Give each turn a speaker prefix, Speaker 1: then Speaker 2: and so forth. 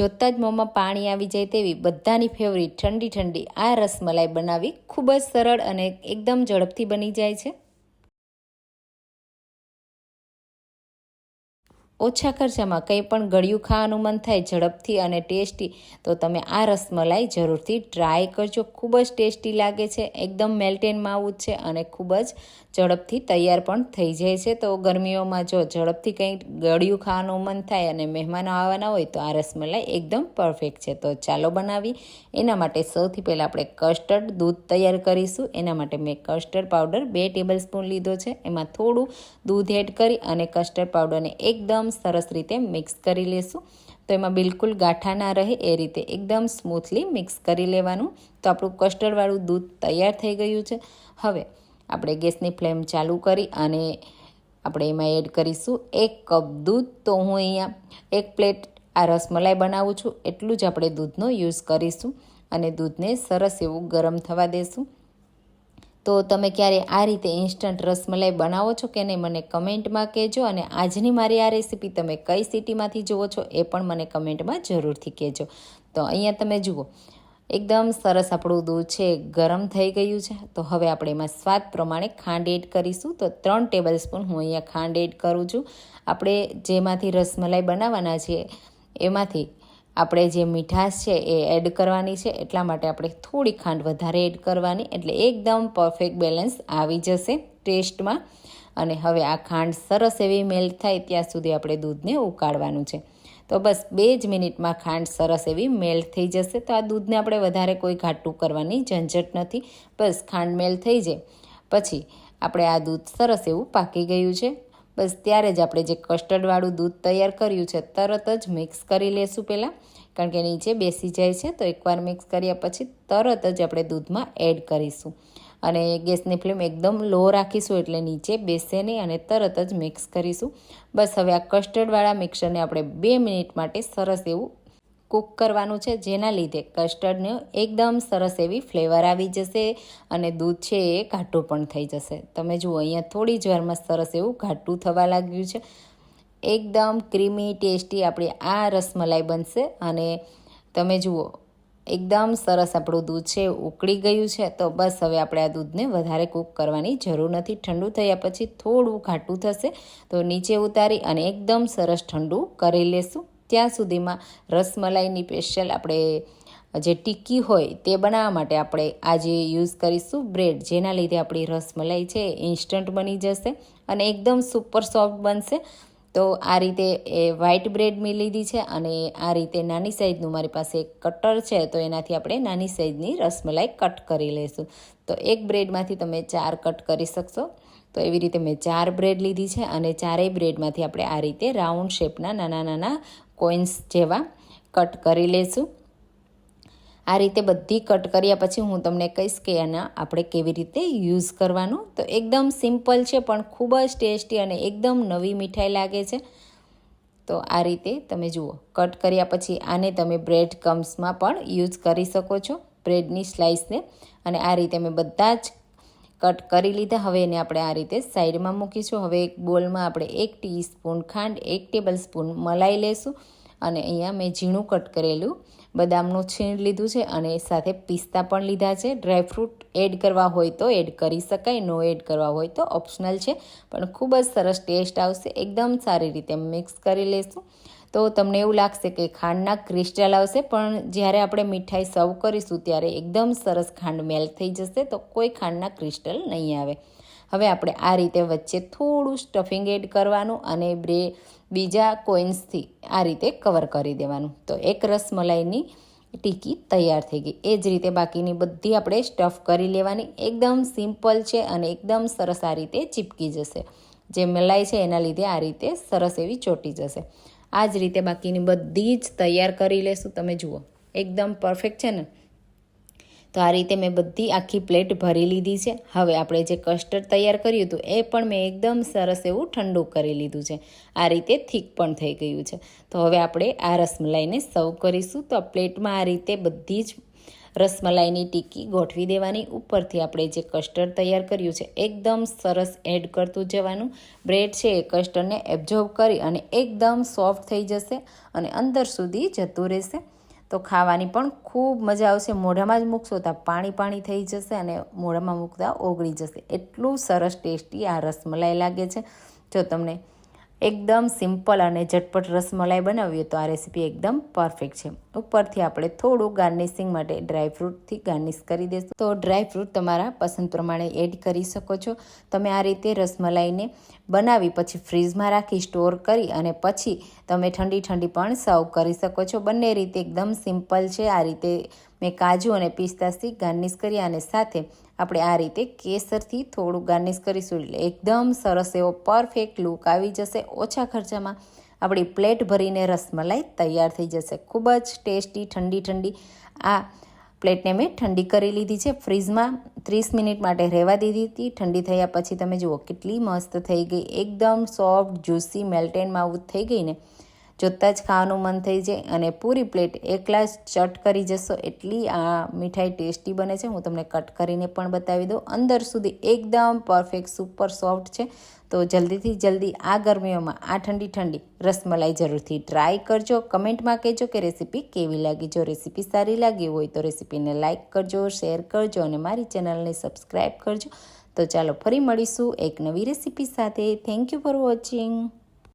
Speaker 1: જોતાં જ મોંમાં પાણી આવી જાય તેવી બધાની ફેવરિટ ઠંડી ઠંડી આ રસમલાઈ બનાવવી ખૂબ જ સરળ અને એકદમ ઝડપથી બની જાય છે. ઓછા ખર્ચામાં કંઈ પણ ગળ્યું ખાવાનું મન થાય, ઝડપથી અને ટેસ્ટી, તો તમે આ રસમલાઈ જરૂરથી ટ્રાય કરજો. ખૂબ જ ટેસ્ટી લાગે છે, એકદમ મેલ્ટેન માવું જ છે અને ખૂબ જ ઝડપથી તૈયાર પણ થઈ જાય છે. તો ગરમીઓમાં જો ઝડપથી કંઈ ગળ્યું ખાવાનું મન થાય અને મહેમાનો આવવાના હોય, તો આ રસમલાઈ એકદમ પરફેક્ટ છે. તો ચાલો બનાવી એના માટે સૌથી પહેલાં આપણે કસ્ટર્ડ દૂધ તૈયાર કરીશું. એના માટે મેં કસ્ટર્ડ પાવડર બે ટેબલ સ્પૂન લીધો છે. એમાં થોડું દૂધ એડ કરી અને કસ્ટર્ડ પાવડરને એકદમ સરસ રીતે મિક્સ કરી લેશું. તો એમાં બિલકુલ ગાંઠા ના રહે એ રીતે એકદમ સ્મૂથલી મિક્સ કરી લેવાનું. તો આપણું કસ્ટર્ડવાળું દૂધ તૈયાર થઈ ગયું છે. હવે આપણે ગેસની ફ્લેમ ચાલુ કરી અને આપણે એમાં એડ કરીશું એક કપ દૂધ. તો હું અહીંયા એક પ્લેટ આ રસમલાઈ બનાવું છું. એટલું જ આપણે દૂધનો યુઝ કરીશું અને દૂધને સરસ એવું ગરમ થવા દેશું. તો તમે ક્યારે આ રીતે ઇન્સ્ટન્ટ રસમલાઈ બનાવો છો કે નહીં મને કમેન્ટમાં કહેજો અને આજની મારી આ રેસીપી તમે કઈ સિટીમાંથી જુઓ છો એ પણ મને કમેન્ટમાં જરૂરથી કહેજો. તો અહીંયા તમે જુઓ, એકદમ સરસ આપણું દૂધ છે, ગરમ થઈ ગયું છે. તો હવે આપણે એમાં સ્વાદ પ્રમાણે ખાંડ એડ કરીશું. તો ત્રણ ટેબલ સ્પૂન હું અહીંયા ખાંડ એડ કરું છું. આપણે જેમાંથી રસમલાઈ બનાવવાના છીએ, એમાંથી આપણે જે મીઠાશ છે એ એડ કરવાની છે, એટલા માટે આપણે થોડી ખાંડ વધારે એડ કરવાની, એટલે એકદમ પરફેક્ટ બેલેન્સ આવી જશે ટેસ્ટમાં. અને હવે આ ખાંડ સરસ એવી મેલ્ટ થાય ત્યાં સુધી આપણે દૂધને ઉકાળવાનું છે. તો બસ બે જ મિનિટમાં ખાંડ સરસ એવી મેલ્ટ થઈ જશે. તો આ દૂધને આપણે વધારે કોઈ ઘાટું કરવાની ઝંઝટ નથી. બસ ખાંડ મેલ્ટ થઈ જાય. પછી આપણે આ દૂધ સરસ એવું પાકી ગયું છે. બસ ત્યારે જ આપણે જે કસ્ટર્ડવાળું દૂધ તૈયાર કર્યું છે, તરત જ મિક્સ કરી લેશું પહેલાં. કારણ કે નીચે બેસી જાય છે, તો એકવાર મિક્સ કર્યા પછી તરત જ આપણે દૂધમાં એડ કરીશું. અને ગેસની ફ્લેમ એકદમ લો રાખીશું એટલે નીચે બેસે નહીં અને તરત જ મિક્સ કરીશું. બસ હવે આ કસ્ટર્ડવાળા મિક્સરને આપણે બે મિનિટ માટે સરસ એવું કૂક કરવાનું છે જેના લીધે કસ્ટર્ડનું એકદમ સરસ એવી ફ્લેવર આવી જશે અને દૂધ છે એ ઘાટું પણ થઈ જશે. તમે જુઓ, અહીંયા થોડી જ વારમાં સરસ એવું ઘાટું થવા લાગ્યું છે. એકદમ ક્રીમી ટેસ્ટી આપણી આ રસમલાઈ બનશે અને તમે જુઓ, એકદમ સરસ આપણું દૂધ છે ઉકળી ગયું છે. તો બસ હવે આપણે આ દૂધને વધારે કૂક કરવાની જરૂર નથી. ઠંડુ થયા પછી થોડું ઘાટું થશે તો નીચે ઉતારી અને એકદમ સરસ ઠંડુ કરી લેશું. ત્યાં સુધીમાં રસમલાઈની સ્પેશિયલ આપણે જે ટીક્કી હોય તે બનાવવા માટે આપણે આજે યુઝ કરીશું બ્રેડ. જેના લીધે આપણી રસમલાઈ છે ઇન્સ્ટન્ટ બની જશે અને એકદમ સુપર સોફ્ટ બનશે. તો આ રીતે એ વ્હાઇટ બ્રેડ મેં લીધી છે અને આ રીતે નાની સાઇઝનું મારી પાસે એક કટર છે તો એનાથી આપણે નાની સાઈઝની રસમલાઈ કટ કરી લઈશું તો એક બ્રેડમાંથી તમે ચાર કટ કરી શકશો. તો એવી રીતે મેં ચાર બ્રેડ લીધી છે અને ચારેય બ્રેડમાંથી આપણે આ રીતે રાઉન્ડ શેપના નાના નાના કોઇન્સ જેવા કટ કરી લઈશું આ રીતે બધી કટ કર્યા પછી હું તમને કહીશ કે આના આપણે કેવી રીતે યુઝ કરવાનું. તો એકદમ સિમ્પલ છે, પણ ખૂબ જ ટેસ્ટી અને એકદમ નવી મીઠાઈ લાગે છે. તો આ રીતે તમે જુઓ, કટ કર્યા પછી આને તમે બ્રેડ કમ્સમાં પણ યુઝ કરી શકો છો, બ્રેડની સ્લાઇસને અને આ રીતે મેં બધા જ કટ કરી લીધા. હવે એને આપણે આ રીતે સાઈડમાં મૂકીશું. હવે એક બોલમાં આપણે એક ટીસ્પૂન ખાંડ, એક ટેબલ સ્પૂન મલાઈ લેશું અને અહીંયા મેં ઝીણું કટ કરેલું. બદામનું છીણ લીધું છે અને સાથે પિસ્તા પણ લીધા છે. ડ્રાયફ્રૂટ એડ કરવા હોય તો એડ કરી શકાય, નો એડ કરવા હોય તો ઓપ્શનલ છે. પણ ખૂબ જ સરસ ટેસ્ટ આવશે. એકદમ સારી રીતે મિક્સ કરી લેશું. તો તમને એવું લાગશે કે ખાંડના ક્રિસ્ટલ આવશે, પણ જ્યારે આપણે મીઠાઈ સર્વ કરીશું ત્યારે એકદમ સરસ ખાંડ મેલ્ટ થઈ જશે તો કોઈ ખાંડના ક્રિસ્ટલ નહીં આવે. હવે આપણે આ રીતે વચ્ચે થોડું સ્ટફિંગ એડ કરવાનું અને બ્રે બીજા કોઇન્સથી આ રીતે કવર કરી દેવાનું. તો એક રસમલાઈની ટીકી તૈયાર થઈ ગઈ. એ જ રીતે બાકીની બધી આપણે સ્ટફ કરી લેવાની. એકદમ સિમ્પલ છે અને એકદમ સરસ આ રીતે ચીપકી જશે. જે મલાઈ છે એના લીધે આ રીતે સરસ એવી ચોટી જશે. આ જ રીતે બાકીની બધી જ તૈયાર કરી લેશું. તમે જુઓ, એકદમ પરફેક્ટ છે ને? તો આ રીતે મેં બધી આખી પ્લેટ ભરી લીધી છે. હવે આપણે જે કસ્ટર્ડ તૈયાર કર્યું હતું, એ પણ મેં એકદમ સરસ એવું ઠંડુ કરી લીધું છે. આ રીતે થીક પણ થઈ ગયું છે. તો હવે આપણે આ રસમલાઈને સર્વ કરીશું. તો આ પ્લેટમાં આ રીતે બધી જ રસમલાઈની ટીકી ગોઠવી દેવાની. ઉપરથી આપણે જે કસ્ટર્ડ તૈયાર કર્યું છે, એકદમ સરસ એડ કરતું જવાનું. બ્રેડ છે એ કસ્ટર્ડને એબ્ઝોર્બ કરી અને એકદમ સોફ્ટ થઈ જશે અને અંદર સુધી જતું રહેશે. તો ખાવાની પણ ખૂબ મજા આવશે. મોઢામાં જ મૂકશો તો પાણી પાણી થઈ જશે અને મોઢામાં મૂકતા ઓગળી જશે. એટલું સરસ ટેસ્ટી આ રસમલાઈ લાગે છે. જો તમને એકદમ સિમ્પલ અને ઝટપટ રસમલાઈ બનાવીએ તો આ રેસીપી એકદમ પરફેક્ટ છે. ઉપરથી આપણે થોડું ગાર્નિશિંગ માટે ડ્રાયફ્રૂટથી ગાર્નિશ કરી દઈશું તો ડ્રાયફ્રૂટ તમારા પસંદ પ્રમાણે એડ કરી શકો છો. તમે આ રીતે રસમલાઈને બનાવી પછી ફ્રીઝમાં રાખી સ્ટોર કરી અને પછી તમે ઠંડી ઠંડી પણ સર્વ કરી શકો છો. બંને રીતે એકદમ સિમ્પલ છે. આ રીતે મેં કાજુ અને પિસ્તાથી ગાર્નિશ કરી અને સાથે આપણે આ રીતે કેસરથી થોડું ગાર્નિશ કરીશું. એટલે એકદમ સરસ એવો પરફેક્ટ લુક આવી જશે. ઓછા ખર્ચામાં આપણી પ્લેટ ભરીને રસમલાઈ તૈયાર થઈ જશે. ખૂબ જ ટેસ્ટી, ઠંડી ઠંડી આ પ્લેટને મેં ઠંડી કરી લીધી છે. ફ્રીઝમાં ત્રીસ મિનિટ માટે રહેવા દીધી હતી. ઠંડી થયા પછી તમે જુઓ કેટલી મસ્ત થઈ ગઈ. એકદમ સોફ્ટ જ્યુસી મેલ્ટેન માવું થઈ ગઈ ને. જોતાં જ ખાવાનું મન થઈ જાય અને પૂરી પ્લેટ એકલા જ ચટ કરી જશો. એટલી આ મીઠાઈ ટેસ્ટી બને છે. હું તમને કટ કરીને પણ બતાવી દઉં. અંદર સુધી એકદમ પરફેક્ટ, સુપર સોફ્ટ છે. તો જલ્દીથી જલ્દી આ ગરમીઓમાં આ ઠંડી ઠંડી રસમલાઈ જરૂરથી ટ્રાય કરજો. કમેન્ટમાં કહેજો કે રેસીપી કેવી લાગી. જો રેસીપી સારી લાગી હોય તો રેસીપીને લાઇક કરજો, શેર કરજો અને મારી ચેનલને સબસ્ક્રાઈબ કરજો. તો ચાલો ફરી મળીશું એક નવી રેસીપી સાથે. Thank you for watching.